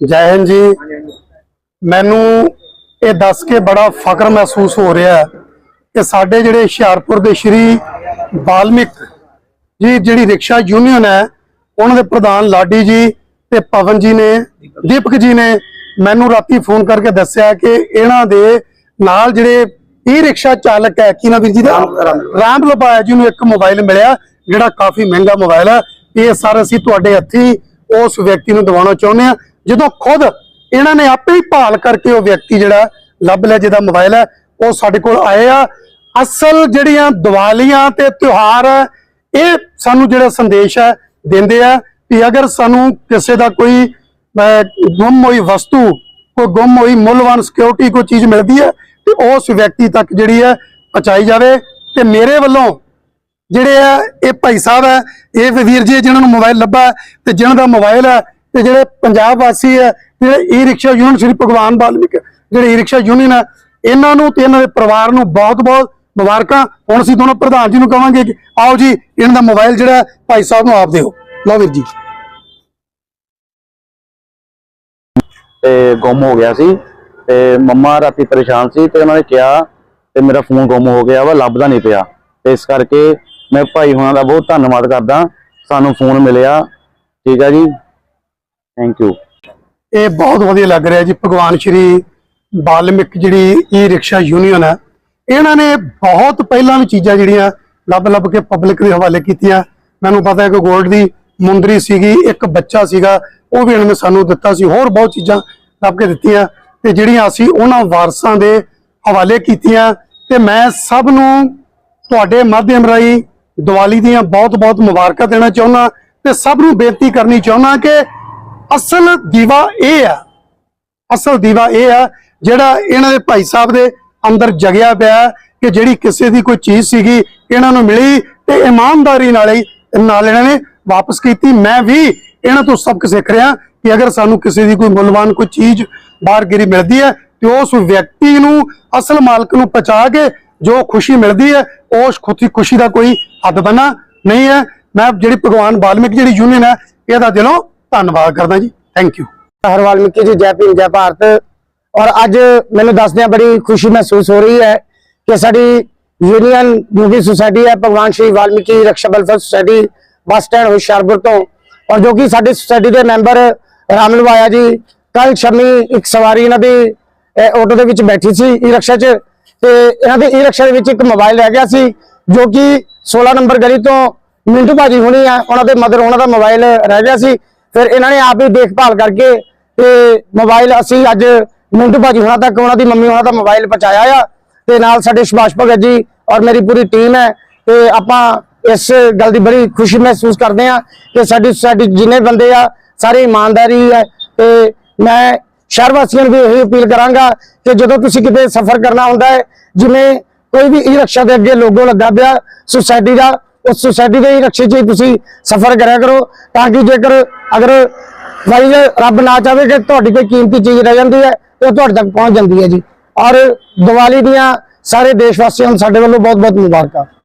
ਜੈ ਹਿੰਦ ਜੀ। ਮੈਨੂੰ ਇਹ ਦੱਸ ਕੇ ਬੜਾ ਫਖਰ ਮਹਿਸੂਸ ਹੋ ਰਿਹਾ ਹੈ ਕਿ ਸਾਡੇ ਜਿਹੜੇ ਹੁਸ਼ਿਆਰਪੁਰ ਦੇ ਸ਼੍ਰੀ ਬਾਲਮਿਕ ਜੀ ਜਿਹੜੀ ਰਿਕਸ਼ਾ ਯੂਨੀਅਨ ਹੈ ਉਹਨਾਂ ਦੇ ਪ੍ਰਧਾਨ ਲਾਡੀ ਜੀ ਤੇ ਪਵਨ ਜੀ ਨੇ ਦੀਪਕ ਜੀ ਨੇ ਮੈਨੂੰ ਰਾਤੀ ਫੋਨ ਕਰਕੇ ਦੱਸਿਆ ਕਿ ਇਹਨਾਂ ਦੇ ਨਾਲ ਜਿਹੜੇ ਈ ਰਿਕਸ਼ਾ ਚਾਲਕ ਹੈ ਕੀ ਨਾ ਵੀਰ ਜੀ ਦਾ? ਰਾਮ ਲਪਾਇਆ ਜੀ ਨੂੰ ਇੱਕ ਮੋਬਾਈਲ ਮਿਲਿਆ ਜਿਹੜਾ ਕਾਫੀ ਮਹਿੰਗਾ ਮੋਬਾਈਲ ਹੈ। ਇਹ ਸਾਰਾ ਅਸੀਂ ਤੁਹਾਡੇ ਹੱਥੀ ਉਸ ਵਿਅਕਤੀ ਨੂੰ ਦਿਵਾਉਣਾ ਚਾਹੁੰਦੇ ਆ ਜਦੋਂ ਖੁਦ ਇਹਨਾਂ ਨੇ ਆਪੇ ਹੀ ਭਾਲ ਕਰਕੇ ਉਹ ਵਿਅਕਤੀ ਜਿਹੜਾ ਲੱਭ ਲਿਆ, ਜਿਹਦਾ ਮੋਬਾਈਲ ਹੈ, ਉਹ ਸਾਡੇ ਕੋਲ ਆਏ ਆ। ਅਸਲ ਜਿਹੜੀਆਂ ਦੀਵਾਲੀਆਂ ਤੇ ਤਿਉਹਾਰ ਇਹ ਸਾਨੂੰ ਜਿਹੜਾ ਸੰਦੇਸ਼ ਹੈ, ਦਿੰਦੇ ਆ ਕਿ ਅਗਰ ਸਾਨੂੰ ਕਿਸੇ ਦਾ ਕੋਈ ਗੁੰਮ ਹੋਈ ਵਸਤੂ, ਕੋਈ ਗੁੰਮ ਹੋਈ ਮੁੱਲਵਾਨ ਸਿਕਿਉਰਿਟੀ ਕੋਈ ਚੀਜ਼ ਮਿਲਦੀ ਹੈ, ਤੇ ਉਸ ਵਿਅਕਤੀ ਤੱਕ ਜਿਹੜੀ ਹੈ ਪਹੁੰਚਾਈ ਜਾਵੇ। ਤੇ ਮੇਰੇ ਵੱਲੋਂ ਜਿਹੜੇ ਆ, ਇਹ ਭਾਈ ਸਾਹਿਬ ਹੈ, ਇਹ ਵੀਰ ਜੀ ਜਿਹਨਾਂ ਨੂੰ ਮੋਬਾਈਲ ਲੱਭਾ ਹੈ, ਤੇ ਜਿਨ੍ਹਾਂ ਦਾ ਮੋਬਾਈਲ ਹੈ ਤੇ ਜਿਹੜੇ ਪੰਜਾਬ ਵਾਸੀ ਹੈ ਜਿਹੜੇ ਈ ਰਿਕਸ਼ਾ ਯੂਨੀਅਨ ਸ੍ਰੀ ਭਗਵਾਨ ਵਾਲਮੀਕ ਜਿਹੜੇ ਈ ਰਿਕਸ਼ਾ ਯੂਨੀਅਨ ਹੈ ਇਹਨਾਂ ਨੂੰ ਤੇ ਇਹਨਾਂ ਦੇ ਪਰਿਵਾਰ ਨੂੰ ਬਹੁਤ-ਬਹੁਤ ਮੁਬਾਰਕਾਂ। ਹੁਣ ਅਸੀਂ ਦੋਨੋਂ ਪ੍ਰਧਾਨ ਜੀ ਨੂੰ ਕਹਾਂਗੇ ਕਿ ਆਓ ਜੀ, ਇਹਨਾਂ ਦਾ ਮੋਬਾਈਲ ਜਿਹੜਾ ਭਾਈ ਸਾਹਿਬ ਨੂੰ ਆਪ ਦਿਓ। ਲਓ ਵੀਰ ਜੀ। ਤੇ ਗੁੰਮ ਹੋ ਗਿਆ ਸੀ ਤੇ ਮੰਮਾ ਰਾਤੀ ਪਰੇਸ਼ਾਨ ਸੀ ਤੇ ਉਹਨਾਂ ਨੇ ਕਿਹਾ ਤੇ ਮੇਰਾ ਫੋਨ ਗੁੰਮ ਹੋ ਗਿਆ ਵਾ, ਲੱਭਦਾ ਨਹੀਂ ਪਿਆ। ਤੇ ਇਸ ਕਰਕੇ ਮੈਂ ਭਾਈ ਹੁਣਾਂ ਦਾ ਬਹੁਤ ਧੰਨਵਾਦ ਕਰਦਾ। ਸਾਨੂੰ ਫੋਨ ਮਿਲਿਆ। ਠੀਕ ਆ ਜੀ। ਥੈਂਕ ਯੂ ਇਹ ਬਹੁਤ ਵਧੀਆ ਲੱਗ ਰਿਹਾ ਜੀ, ਭਗਵਾਨ ਸ਼੍ਰੀ ਬਾਲਮਿਕ ਜਿਹੜੀ ਈ ਰਿਕਸ਼ਾ ਯੂਨੀਅਨ ਹੈ, ਇਹਨਾਂ ਨੇ ਬਹੁਤ ਪਹਿਲਾਂ ਵੀ ਚੀਜ਼ਾਂ ਜਿਹੜੀਆਂ ਲੱਭ ਲੱਭ ਕੇ ਪਬਲਿਕ ਦੇ ਹਵਾਲੇ ਕੀਤੀਆਂ। ਮੈਨੂੰ ਪਤਾ ਹੈ ਕਿ ਗੋਲਡ ਦੀ ਮੁੰਦਰੀ ਸੀਗੀ, ਇੱਕ ਬੱਚਾ ਸੀਗਾ, ਉਹ ਵੀ ਇਹਨਾਂ ਨੇ ਸਾਨੂੰ ਦਿੱਤਾ ਸੀ, ਹੋਰ ਬਹੁਤ ਚੀਜ਼ਾਂ ਲੱਭ ਕੇ ਦਿੱਤੀਆਂ। ਤੇ ਜਿਹੜੀਆਂ ਅਸੀਂ ਉਹਨਾਂ ਵਾਰਸਾਂ ਦੇ ਹਵਾਲੇ ਕੀਤੀਆਂ, ਤੇ ਮੈਂ ਸਭ ਨੂੰ ਤੁਹਾਡੇ ਮਾਧਿਅਮ ਰਾਹੀਂ ਦੀਵਾਲੀ ਦੀਆਂ ਬਹੁਤ-ਬਹੁਤ ਮੁਬਾਰਕਾਂ ਦੇਣਾ ਚਾਹੁੰਦਾ, ਤੇ ਸਭ ਨੂੰ ਬੇਨਤੀ ਕਰਨੀ ਚਾਹੁੰਦਾ ਕਿ ਅਸਲ ਦੀਵਾ ਇਹ ਆ ਅਸਲ ਦੀਵਾ ਇਹ ਆ ਜਿਹੜਾ ਇਹਨਾਂ ਦੇ ਭਾਈ ਸਾਹਿਬ ਦੇ ਅੰਦਰ ਜਗਿਆ ਪਿਆ ਕਿ ਜਿਹੜੀ ਕਿਸੇ ਦੀ ਕੋਈ ਚੀਜ਼ ਸੀਗੀ ਇਹਨਾਂ ਨੂੰ ਮਿਲੀ ਤੇ ਇਮਾਨਦਾਰੀ ਨਾਲ ਹੀ ਨਾਲ ਇਹਨਾਂ ਨੇ ਵਾਪਸ ਕੀਤੀ। ਮੈਂ ਵੀ ਇਹਨਾਂ ਤੋਂ ਸਬਕ ਸਿੱਖ ਰਿਹਾ ਕਿ ਅਗਰ ਸਾਨੂੰ ਕਿਸੇ ਦੀ ਕੋਈ ਮੁੱਲਵਾਨ ਕੋਈ ਚੀਜ਼ ਬਾਹਰਗਿਰੀ ਮਿਲਦੀ ਹੈ ਤੇ ਉਸ ਵਿਅਕਤੀ ਨੂੰ, ਅਸਲ ਮਾਲਕ ਨੂੰ ਪਹੁੰਚਾ ਕੇ ਜੋ ਖੁਸ਼ੀ ਮਿਲਦੀ ਹੈ, ਉਸ ਖੁਸ਼ੀ ਖੁਸ਼ੀ ਦਾ ਕੋਈ ਹੱਦ ਬਣਾ ਨਹੀਂ ਹੈ। ਮੈਂ ਜਿਹੜੀ ਭਗਵਾਨ ਬਾਲਮਿਕ ਜਿਹੜੀ ਯੂਨੀਅਨ ਹੈ, ਇਹਦਾ ਦਿਲੋਂ ਧੰਨਵਾਦ ਕਰਦਾ ਜੀ। ਥੈਂਕ ਯੂ ਹਰ ਵਾਲਮੀਕੀ ਜੀ, ਜੈ ਭੀਮ, ਜੈ ਭਾਰਤ। ਔਰ ਅੱਜ ਮੈਨੂੰ ਦੱਸਦਿਆਂ ਬੜੀ ਖੁਸ਼ੀ ਮਹਿਸੂਸ ਹੋ ਰਹੀ ਹੈ ਕਿ ਸਾਡੀ ਯੂਨੀਅਨ ਮੂਵੀ ਸੁਸਾਇਟੀ ਹੈ, ਭਗਵਾਨ Shri Valmiki Raksha welfare society bus stand Hoshiarpur ਤੋਂ। ਔਰ ਜੋ ਕਿ ਸਾਡੀ ਸੁਸਾਇਟੀ ਦੇ ਮੈਂਬਰ ਰਾਮ ਲਵਾਇਆ ਜੀ ਕੱਲ ਸ਼ਮੀ ਇੱਕ ਸਵਾਰੀ ਇਹਨਾਂ ਦੀ ਆਟੋ ਦੇ ਵਿੱਚ ਬੈਠੀ ਸੀ ਈ ਰਿਕਸ਼ਾ 'ਚ ਤੇ ਇਹਨਾਂ ਦੇ ਈ ਰਿਕਸ਼ਾ ਦੇ ਵਿੱਚ ਇੱਕ ਮੋਬਾਈਲ ਰਹਿ ਗਿਆ ਸੀ, ਜੋ ਕਿ 16 ਨੰਬਰ ਗਲੀ ਤੋਂ ਮਿੰਟੂ ਭਾਜੀ ਹੋਣੀ ਆ, ਉਹਨਾਂ ਦੇ ਮਦਰ ਉਹਨਾਂ ਦਾ ਮੋਬਾਈਲ ਰਹਿ ਗਿਆ ਸੀ। ਫਿਰ ਇਹਨਾਂ ਨੇ ਆਪ ਹੀ ਦੇਖਭਾਲ ਕਰਕੇ ਤੇ ਮੋਬਾਈਲ ਅਸੀਂ ਅੱਜ ਮੁੰਡੂ ਭਾਜੀ ਹੁਣਾਂ ਤੱਕ ਉਹਨਾਂ ਦੀ ਮੰਮੀ ਉਹਨਾਂ ਦਾ ਮੋਬਾਈਲ ਪਹੁੰਚਾਇਆ ਆ ਤੇ ਨਾਲ ਸਾਡੇ ਸੁਭਾਸ਼ ਭਗਤ ਜੀ ਔਰ ਮੇਰੀ ਪੂਰੀ ਟੀਮ ਹੈ ਤੇ ਆਪਾਂ ਇਸ ਗੱਲ ਦੀ ਬੜੀ ਖੁਸ਼ੀ ਮਹਿਸੂਸ ਕਰਦੇ ਆ ਕਿ ਸਾਡੀ ਸਾਡੀ ਜਿੰਨੇ ਬੰਦੇ ਆ, ਸਾਰੇ ਇਮਾਨਦਾਰੀ ਹੈ ਤੇ ਮੈਂ ਸ਼ਹਿਰ ਵਾਸੀਆਂ ਨੂੰ ਵੀ ਇਹੀ ਅਪੀਲ ਕਰਾਂਗਾ ਕਿ ਜਦੋਂ ਤੁਸੀਂ ਕਿਤੇ ਸਫ਼ਰ ਕਰਨਾ ਹੁੰਦਾ ਹੈ, ਜਿਵੇਂ ਕੋਈ ਵੀ ਈ ਰਿਕਸ਼ਾ ਦੇ ਅੱਗੇ ਲੋਗੋ ਲੱਗਾ ਪਿਆ ਸੁਸਾਇਟੀ ਦਾ ਉਸ ਸੁਸਾਇਟੀ ਦੇ ਈ ਰਿਕਸ਼ੇ 'ਚ ਹੀ ਤੁਸੀਂ ਸਫ਼ਰ ਕਰਿਆ ਕਰੋ, ਤਾਂ ਕਿ ਜੇਕਰ ਅਗਰ ਭਾਈ ਰੱਬ ਨਾ ਚਾਹੇ ਕਿ ਤੁਹਾਡੀ ਕੋਈ ਕੀਮਤੀ ਚੀਜ਼ ਰਹਿ ਜਾਂਦੀ ਹੈ, ਤੇ ਉਹ ਤੁਹਾਡੇ ਤੱਕ ਪਹੁੰਚ ਜਾਂਦੀ ਹੈ ਜੀ। ਔਰ ਦੀਵਾਲੀ ਦੀਆਂ ਸਾਰੇ ਦੇਸ਼ ਵਾਸੀਆਂ ਨੂੰ ਸਾਡੇ ਵੱਲੋਂ ਬਹੁਤ ਬਹੁਤ ਮੁਬਾਰਕਾਂ।